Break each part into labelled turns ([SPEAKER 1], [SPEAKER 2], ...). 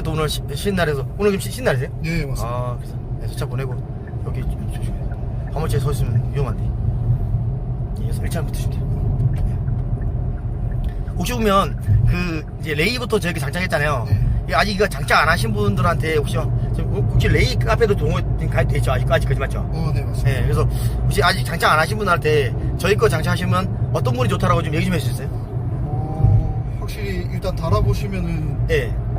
[SPEAKER 1] 그래도 오늘 시- 쉬는 날에서 오늘 지금 쉬- 쉬는 날이세요?
[SPEAKER 2] 네 맞습니다.
[SPEAKER 1] 아 그래서 네, 수차 보내고 여기 좀 조심해 화물차에 서 있으면 위험한데 여기서 일차만 붙으시면 돼요 네. 혹시 보면 그 이제 레이부터 저렇게 장착했잖아요
[SPEAKER 2] 네.
[SPEAKER 1] 아직 이거 장착 안 하신 분들한테 혹시 지금 혹시 레이 카페도 동호 가입돼 있죠 아직까지 그지 맞죠?
[SPEAKER 2] 어, 네 맞습니다.
[SPEAKER 1] 네, 그래서 혹시 아직 장착 안 하신 분한테 저희 거 장착하시면 어떤 분이 좋다라고 좀 얘기 좀 해주세요.
[SPEAKER 2] 어, 확실히 일단 달아보시면은
[SPEAKER 1] 예.
[SPEAKER 2] 그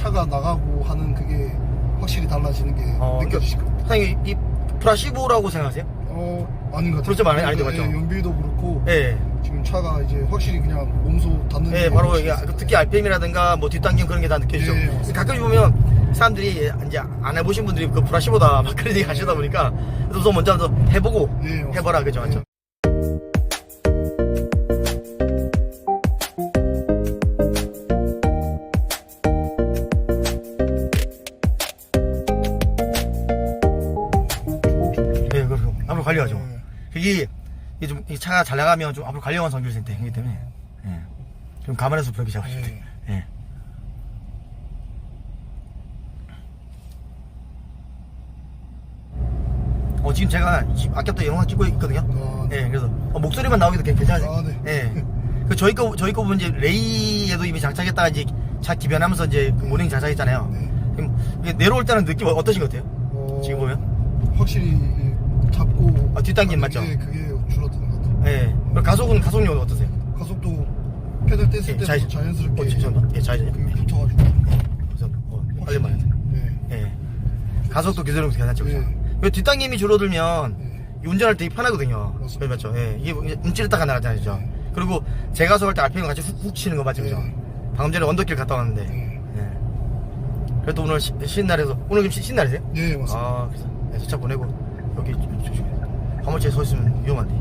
[SPEAKER 2] 차가 나가고 하는 그게 확실히 달라지는 게
[SPEAKER 1] 어,
[SPEAKER 2] 느껴지실 겁니다.
[SPEAKER 1] 사장님 이 프라시보라고 생각하세요?
[SPEAKER 2] 어, 아닌 것 같아요.
[SPEAKER 1] 그렇죠, 아니- 아니죠, 맞죠?
[SPEAKER 2] 예, 연비도 그렇고
[SPEAKER 1] 예.
[SPEAKER 2] 지금 차가 이제 확실히 그냥 몸소 닿는
[SPEAKER 1] 예,
[SPEAKER 2] 게
[SPEAKER 1] 바로
[SPEAKER 2] 확실히
[SPEAKER 1] 이게
[SPEAKER 2] 있어요.
[SPEAKER 1] 특히 RPM이라든가 뭐 뒷당김 그런 게 다 느껴지죠.
[SPEAKER 2] 예, 맞습니다.
[SPEAKER 1] 가끔 보면 사람들이 이제 안 해보신 분들이 그 프라시보다 막 그런 얘기 하시다 보니까 우선 먼저 한번 해보고
[SPEAKER 2] 예, 맞습니다.
[SPEAKER 1] 해봐라 그죠, 맞죠? 관리하죠.
[SPEAKER 2] 예.
[SPEAKER 1] 이게 이게 좀 이게 차가 잘 나가면 좀 앞으로 성질 생기기 때문에 예. 좀 감안해서 브레이크 잡으실 때. 예. 어 지금 제가 지금 아꼈다 영상 찍고 있거든요.
[SPEAKER 2] 아, 네.
[SPEAKER 1] 예, 그래서 어, 목소리만 나오기도 괜- 괜찮아요.
[SPEAKER 2] 아, 네.
[SPEAKER 1] 예. 그 저희 거 저희 거 보면 이제 레이에도 이미 장착했다가 이제 차 기변하면서 이제 그 모닝 장착했잖아요.
[SPEAKER 2] 네.
[SPEAKER 1] 지금 이게 내려올 때는 느낌 어- 어떠신 것 같아요?
[SPEAKER 2] 어,
[SPEAKER 1] 지금 보면?
[SPEAKER 2] 확실히 이
[SPEAKER 1] 아,
[SPEAKER 2] 하는
[SPEAKER 1] 맞죠?
[SPEAKER 2] 게 그게 줄어드는 것 같아요.
[SPEAKER 1] 예. 그리고 가속은 가속력 어떠세요?
[SPEAKER 2] 가속도 페달 뗐을
[SPEAKER 1] 예,
[SPEAKER 2] 때도
[SPEAKER 1] 좌회전.
[SPEAKER 2] 자연스럽게
[SPEAKER 1] 어, 죄송합니다. 예, 좌회전이요.
[SPEAKER 2] 그
[SPEAKER 1] 예.
[SPEAKER 2] 붙어가지고
[SPEAKER 1] 그래서 어, 빨리 말해야 돼.
[SPEAKER 2] 네.
[SPEAKER 1] 예. 가속도 기술력도 괜찮죠. 그죠?
[SPEAKER 2] 예.
[SPEAKER 1] 그 뒷당김이 줄어들면
[SPEAKER 2] 네.
[SPEAKER 1] 이 운전할 때 되게 편하거든요.
[SPEAKER 2] 맞습니다.
[SPEAKER 1] 맞죠? 예. 이게 움찔했다가 나가잖아요. 그죠?
[SPEAKER 2] 네.
[SPEAKER 1] 그리고 제가 속할 때 RPM 같이 훅훅 치는 거 맞죠? 그죠?
[SPEAKER 2] 네.
[SPEAKER 1] 방금 전에 언덕길 갔다 왔는데.
[SPEAKER 2] 네.
[SPEAKER 1] 예. 그래도 오늘 쉬, 쉬는 날에서 오늘 지금 쉬, 쉬는 날이세요?
[SPEAKER 2] 네 맞습니다.
[SPEAKER 1] 아, 그래서 네, 수차 보내고 여기 좀 조심 해. 화물차에 서 있으면 위험한데.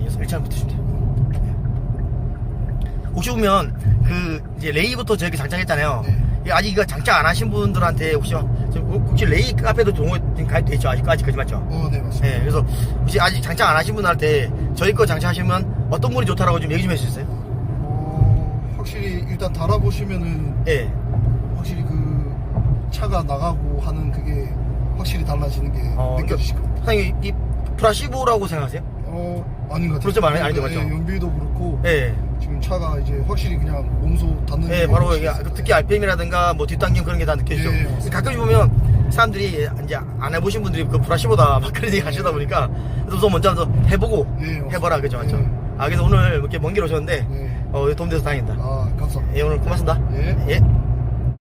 [SPEAKER 1] 여기서 일차만 붙으시면 돼요. 예. 혹시 보면 그 이제 레이부터 저렇게 장착했잖아요.
[SPEAKER 2] 네.
[SPEAKER 1] 아직 이거 장착 안 하신 분들한테 혹시 지금 혹시 레이 카페도 동호 가입돼 있죠 아직까지 그지 맞죠?
[SPEAKER 2] 어, 네 맞습니다.
[SPEAKER 1] 예, 그래서 혹시 아직 장착 안 하신 분한테 저희 거 장착하시면 어떤 분이 좋다라고 좀 얘기 좀 해주세요.
[SPEAKER 2] 어, 확실히 일단 달아보시면은
[SPEAKER 1] 예.
[SPEAKER 2] 확실히 그 차가 나가고 하는 그게 확실히 달라지는 게
[SPEAKER 1] 어,
[SPEAKER 2] 느껴지실 겁니다.
[SPEAKER 1] 사장님 이 프라시보라고 생각하세요?
[SPEAKER 2] 어, 아닌 것 같아요.
[SPEAKER 1] 그렇죠, 아니- 아니죠, 맞죠?
[SPEAKER 2] 예, 연비도 그렇고
[SPEAKER 1] 예.
[SPEAKER 2] 지금 차가 이제 확실히 그냥 몸소 닿는
[SPEAKER 1] 예,
[SPEAKER 2] 게
[SPEAKER 1] 바로
[SPEAKER 2] 확실히
[SPEAKER 1] 이게
[SPEAKER 2] 있어요.
[SPEAKER 1] 특히 RPM이라든가 뭐 뒷당김 그런 게 다 느껴지죠.
[SPEAKER 2] 예, 맞습니다.
[SPEAKER 1] 가끔 보면 사람들이 이제 안 해보신 분들이 그 프라시보다 막 그런 얘기 하시다 보니까 우선 먼저 한번 해보고
[SPEAKER 2] 예, 맞습니다.
[SPEAKER 1] 해봐라 그죠, 맞죠?
[SPEAKER 2] 예.
[SPEAKER 1] 아 그래서 오늘 이렇게 먼 길 오셨는데
[SPEAKER 2] 네.
[SPEAKER 1] 어 도움돼서 다행이다.
[SPEAKER 2] 아, 감사합니다.
[SPEAKER 1] 예, 오늘 고맙습니다.
[SPEAKER 2] 예.
[SPEAKER 1] 예.